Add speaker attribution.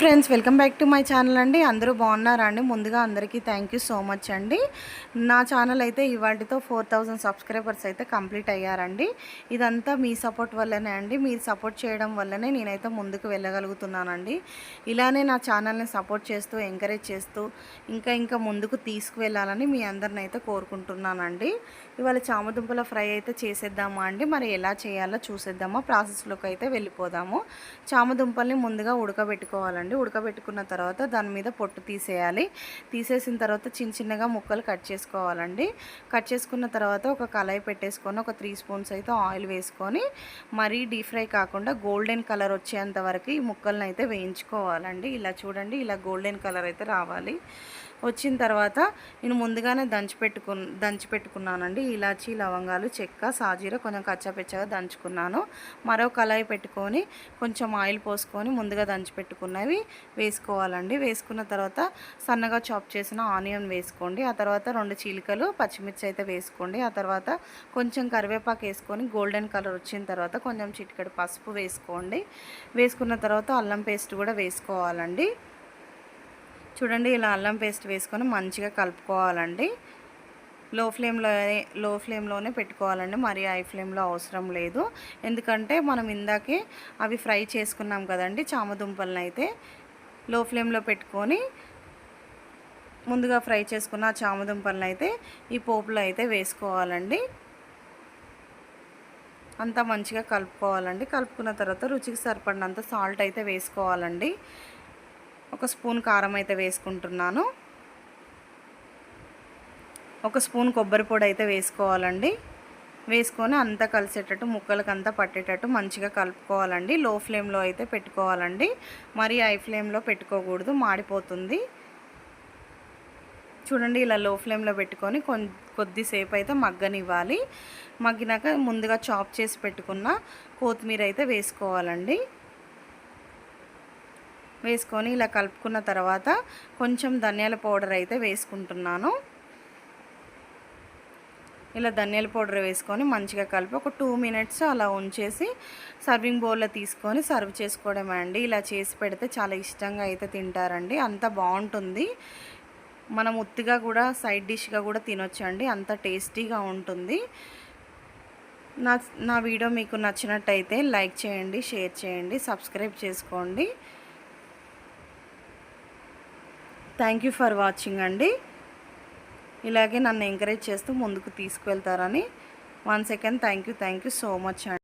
Speaker 1: Friends welcome back to my channel అండి. అందరూ బాగున్నారా అండి? ముందుగా అందరికీ థ్యాంక్ యూ సో మచ్ అండి. నా ఛానల్ అయితే ఇవాటితో ఫోర్ థౌజండ్ సబ్స్క్రైబర్స్ అయితే కంప్లీట్ అయ్యారండి. ఇదంతా మీ సపోర్ట్ వల్లనే అండి. మీరు సపోర్ట్ చేయడం వల్లనే నేనైతే ముందుకు వెళ్ళగలుగుతున్నానండి. ఇలానే నా ఛానల్ని సపోర్ట్ చేస్తూ ఎంకరేజ్ చేస్తూ ఇంకా ఇంకా ముందుకు తీసుకువెళ్ళాలని మీ అందరిని అయితే కోరుకుంటున్నానండి. ఇవాళ చామదుంపల ఫ్రై అయితే చేసేద్దామా అండి? మరి ఎలా చేయాలో చూసేద్దామా? ప్రాసెస్లోకి అయితే వెళ్ళిపోదాము. చామదుంపల్ని ముందుగా ఉడకబెట్టుకోవాలండి. ఉడకబెట్టుకున్న తర్వాత దాని మీద పొట్టు తీసేయాలి. తీసేసిన తర్వాత చిన్న చిన్నగా ముక్కలు కట్ చేసుకోవాలండి. కట్ చేసుకున్న తర్వాత ఒక కళాయి పెట్టేసుకొని ఒక త్రీ స్పూన్స్ అయితే ఆయిల్ వేసుకొని మరీ డీప్ ఫ్రై కాకుండా గోల్డెన్ కలర్ వచ్చేంత వరకు ఈ ముక్కలను అయితే వేయించుకోవాలండి. ఇలా చూడండి ఇలా గోల్డెన్ కలర్ అయితే రావాలి. వచ్చిన తర్వాత నేను ముందుగానే దంచి దంచిపెట్టుకున్నానండి దంచి పెట్టుకున్నానండి. ఇలాచీ లవంగాలు చెక్క సాజీర కొంచెం కచ్చాపెచ్చగా దంచుకున్నాను. మరో కళాయి పెట్టుకొని కొంచెం ఆయిల్ పోసుకొని ముందుగా దంచి పెట్టుకున్నవి వేసుకోవాలండి. వేసుకున్న తర్వాత సన్నగా చాప్ చేసిన ఆనియన్ వేసుకోండి. ఆ తర్వాత రెండు చీలికలు పచ్చిమిర్చి అయితే వేసుకోండి. ఆ తర్వాత కొంచెం కరివేపాకు వేసుకొని గోల్డెన్ కలర్ వచ్చిన తర్వాత కొంచెం చిటికెడు పసుపు వేసుకోండి. వేసుకున్న తర్వాత అల్లం పేస్ట్ కూడా వేసుకోవాలండి. చూడండి ఇలా అల్లం పేస్ట్ వేసుకొని మంచిగా కలుపుకోవాలండి. లో ఫ్లేమ్లో లో ఫ్లేమ్లోనే పెట్టుకోవాలండి. మరి హై ఫ్లేమ్లో అవసరం లేదు. ఎందుకంటే మనం ఇందాకే అవి ఫ్రై చేసుకున్నాం కదండి చామదుంపలను అయితే లో ఫ్లేమ్లో పెట్టుకొని ముందుగా ఫ్రై చేసుకున్న చామదుంపలను అయితే ఈ పోపులో అయితే వేసుకోవాలండి. అంతా మంచిగా కలుపుకోవాలండి. కలుపుకున్న తర్వాత రుచికి సరిపడినంత సాల్ట్ అయితే వేసుకోవాలండి. ఒక స్పూన్ కారం అయితే వేసుకుంటున్నాను. ఒక స్పూన్ కొబ్బరి పొడి అయితే వేసుకోవాలండి. వేసుకొని అంతా కలిసేటట్టు ముక్కలకు అంతా పట్టేటట్టు మంచిగా కలుపుకోవాలండి. లో ఫ్లేమ్లో అయితే పెట్టుకోవాలండి. మరి హై ఫ్లేమ్లో పెట్టుకోకూడదు మాడిపోతుంది. చూడండి ఇలా లో ఫ్లేమ్లో పెట్టుకొని కొద్దిసేపు అయితే మగ్గనివ్వాలి. మగ్గినాక ముందుగా చాప్ చేసి పెట్టుకున్న కొత్తిమీర అయితే వేసుకోవాలండి. వేసుకొని ఇలా కలుపుకున్న తర్వాత కొంచెం ధనియాల పౌడర్ అయితే వేసుకుంటున్నాను. ఇలా ధనియాల పౌడర్ వేసుకొని మంచిగా కలిపి ఒక టూ మినిట్స్ అలా ఉంచేసి సర్వింగ్ బౌల్లో తీసుకొని సర్వ్ చేసుకోవడమే అండి. ఇలా చేసి పెడితే చాలా ఇష్టంగా అయితే తింటారండి. అంత బాగుంటుంది. మనం ఉత్తిగా కూడా సైడ్ డిష్గా కూడా తినొచ్చండి. అంత టేస్టీగా ఉంటుంది. నా నా వీడియో మీకు నచ్చినట్టయితే లైక్ చేయండి షేర్ చేయండి సబ్స్క్రైబ్ చేసుకోండి. థ్యాంక్ యూ ఫర్ వాచింగ్ అండి. ఇలాగే నన్ను ఎంకరేజ్ చేస్తూ ముందుకు తీసుకువెళ్తారని. One second thank you thank you so much అండి.